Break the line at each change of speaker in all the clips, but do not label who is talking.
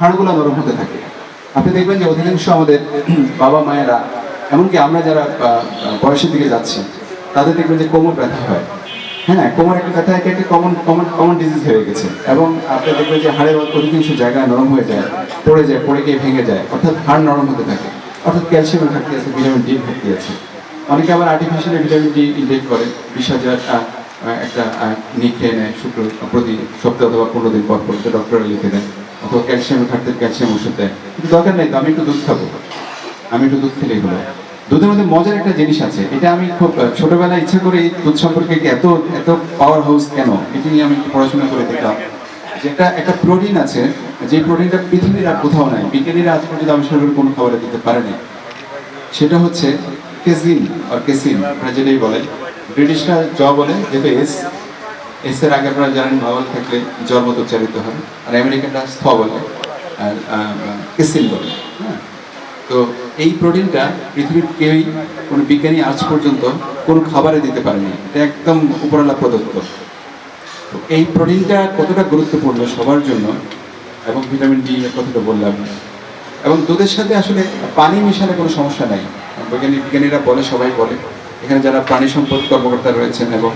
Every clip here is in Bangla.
হাড়গুলো নরম হতে থাকে। আপনি দেখবেন যে অধিকাংশ আমাদের বাবা মায়েরা, এমনকি আমরা যারা বয়সের দিকে যাচ্ছি, তাদের দেখবেন যে কোমর ব্যথা হয়। হ্যাঁ কোমর একটা ব্যথা একটা একটা কমন কমন কমন ডিজিজ হয়ে গেছে। এবং আপনি দেখবেন যে হাড়ের অধিকাংশ জায়গা নরম হয়ে যায়, পড়ে যায়, পড়ে গিয়ে ভেঙে যায়, অর্থাৎ হাড় নরম হতে থাকে। অর্থাৎ ক্যালসিয়ামের ঘাটতি আছে ভিটামিন ডি ঘাটতি আছে। অনেকে আবার আর্টিফিশিয়ালি ভিটামিন ডি ইনটেক করে, বিশ হাজার একটা নিক খেয়ে নেয়, শুক্র, প্রতি সপ্তাহ অথবা পনেরো দিন পর পর ডক্টররা লিখে দেন। অথবা ক্যালসিয়ামের ঘাটতির ক্যালসিয়াম ওষুধ। দেয় কিন্তু দরকার নেই তো, আমি একটু দুধ খাব। আমি একটু দুধ খেলেই হলো। দুধের মধ্যে মজার একটা জিনিস আছে। এটা আমি খুব ছোটবেলায় ইচ্ছা করে দুধ সম্পর্কে এত এত পাওয়ার হাউস কেন? এটা নিয়ে আমি পড়াশোনা করে দেখলাম। যে একটা প্রোটিন আছে, যে প্রোটিনটা পৃথিবীর আর কোথাও নাই। বিজ্ঞানীরা আজ পর্যন্ত আবিষ্কার করে কোনো খাবারে দিতে পারেনি। সেটা হচ্ছে কেজিন আর কেসিন আপনারা যেটাই বলেন ব্রিটিশরা জ বলে যেটা এস এস এর আগে আপনারা জানেন ভাওয়াল থাকলে জ্বর মতো উচ্চারিত হয় আর আমেরিকানরা স্থ বলে, আর কেসিন বলে হ্যাঁ। তো এই প্রোটিনটা পৃথিবীর কেউই কোনো বিজ্ঞানী আজ পর্যন্ত কোনো খাবারে দিতে পারেনি। এটা একদম উপরওয়ালা প্রদত্ত। তো এই প্রোটিনটা কতটা গুরুত্বপূর্ণ সবার জন্য, এবং ভিটামিন ডি এর কথাটা বললাম। এবং দুধের সাথে আসলে পানি মেশালে কোনো সমস্যা নাই। বৈজ্ঞানিক বিজ্ঞানীরা বলে, সবাই বলে। এখানে যারা প্রাণী সম্পদ কর্মকর্তা রয়েছেন এবং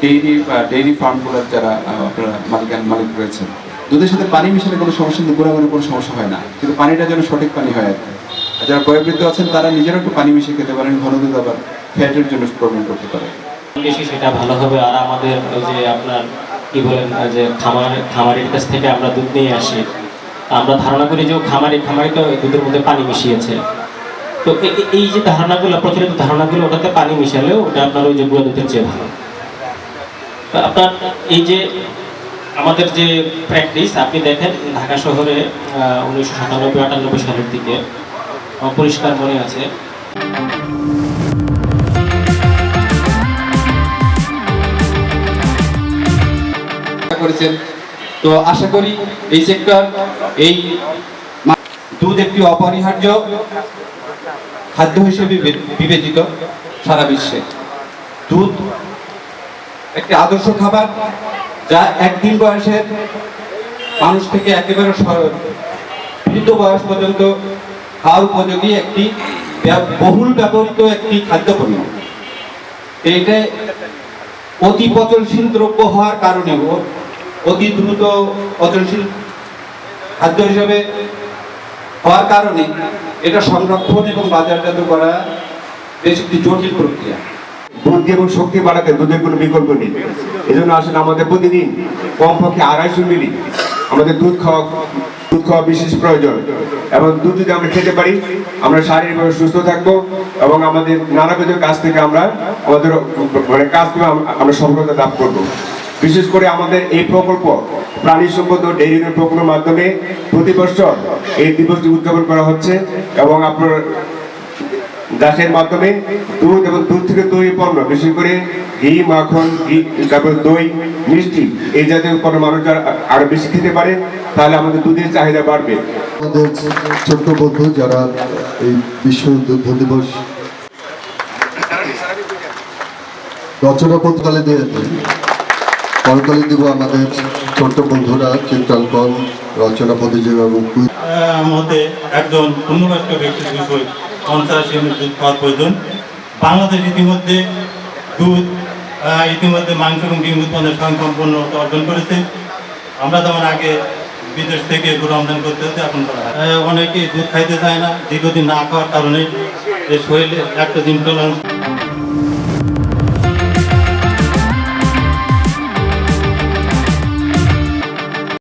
ডেইরি ডেইরি ফার্মগুলোর যারা আপনারা মালিকান, মালিক রয়েছেন, দুধের সাথে পানি মিশালে কোনো সমস্যা নেই গুণাগুণে কোনো সমস্যা হয় না। কিন্তু পানিটা যেন সঠিক পানি হয় আর কি। যারা বয়োবৃদ্ধ আছেন, তারা নিজেরাও একটু পানি মিশিয়ে খেতে পারেন, ঘন দুধ আবার ফ্যাটের জন্য প্রবলেম করতে পারে।
বেশি সেটা ভালো হবে, আর আমাদের ওই যে আপনার কি বলেন যে খামার, খামারের কাছ থেকে আমরা দুধ নিয়ে আসি। আমরা ধারণা করি যে খামারি খামারি তো দুধের মধ্যে পানি মিশিয়েছে। তো এই যে ধারণাগুলো, প্রচলিত ধারণাগুলো, ওটাতে পানি মিশালেও ওটা আপনার ওই যে গুঁড়া দুধের চেয়ে ভালো। আপনার এই যে আমাদের যে প্র্যাকটিস আপনি দেখেন ঢাকা শহরে উনিশশো সাতানব্বই, আটানব্বই সালের দিকে আমার পরিষ্কার মনে আছে।
করেছেন। তো আশা করি এই সেক্টর এই দুধ একটি অপরিহার্য খাদ্য হিসেবে বিবেচিত সারা বিশ্বে। দুধ একটি আদর্শ খাবার যা একদিন বয়সের মানুষ থেকে একেবারে বৃদ্ধ বয়স পর্যন্ত খাওয়ার উপযোগী একটি বহুল ব্যবহৃত একটি খাদ্য পণ্য এইটা অতি পচনশীল দ্রব্য হওয়ার কারণে অতি দ্রুত পচনশীল খাদ্য হিসেবে হওয়ার কারণে এটা সংরক্ষণ এবং বাজারজাত করা বেশ একটি জটিল প্রক্রিয়া।
বুদ্ধি এবং শক্তি বাড়াতে দুধের কোনো বিকল্প নেই। এই জন্য আসলে আমাদের প্রতিদিন কমপক্ষে আড়াইশো মিলি আমাদের দুধ খাওয়া দুধ খাওয়া বিশেষ প্রয়োজন। এবং দুধ যদি আমরা খেতে পারি, আমরা শারীরিকভাবে সুস্থ থাকব এবং আমাদের নানাবিধ কাজ থেকে আমরা আমাদের মানে কাজগুলো আম- আমরা সফলতা লাভ করব। বিশেষ করে আমাদের এই প্রকল্প প্রাণী সম্পদ ও ডেইরি প্রকল্পের মাধ্যমে প্রতি বছর এই দিবসটি উদযাপন করা হচ্ছে এবং আপনার দাসের মাধ্যমে দুধ এবং দুধ থেকে তৈরি পণ্য বিশেষ করে ঘি মাখন ঘি তারপর দই মিষ্টি এই জাতীয় পণ্য মানুষ যারা আরও বেশি খেতে পারে তাহলে আমাদের দুধের চাহিদা বাড়বে।
আমাদের ছোট্ট বন্ধু যারা এই বিশ্ব দুগ্ধ দিবস রচনা পথকালে দিয়ে করতালি দিব আমাদের ছোট্ট বন্ধুরা চিত্রাঙ্কন রচনা প্রতিযোগিতা এবং
মতে একজন পূর্ণবয়স্ক ব্যক্তির বিষয় পঞ্চাশ ইউনিট দুধ খাওয়ার প্রয়োজন। বাংলাদেশ ইতিমধ্যে দুধ ইতিমধ্যে মাংস এবং ডিম উৎপাদনের স্বয়ংসম্পন্ন অর্জন করেছে। আমরা যেমন আগে বিদেশ থেকে গরু আমদানি করতে হতে এখন। অনেকে দুধ খাইতে চায় না, দীর্ঘদিন না খাওয়ার কারণে শরীরে একটা দিন টলারেন্স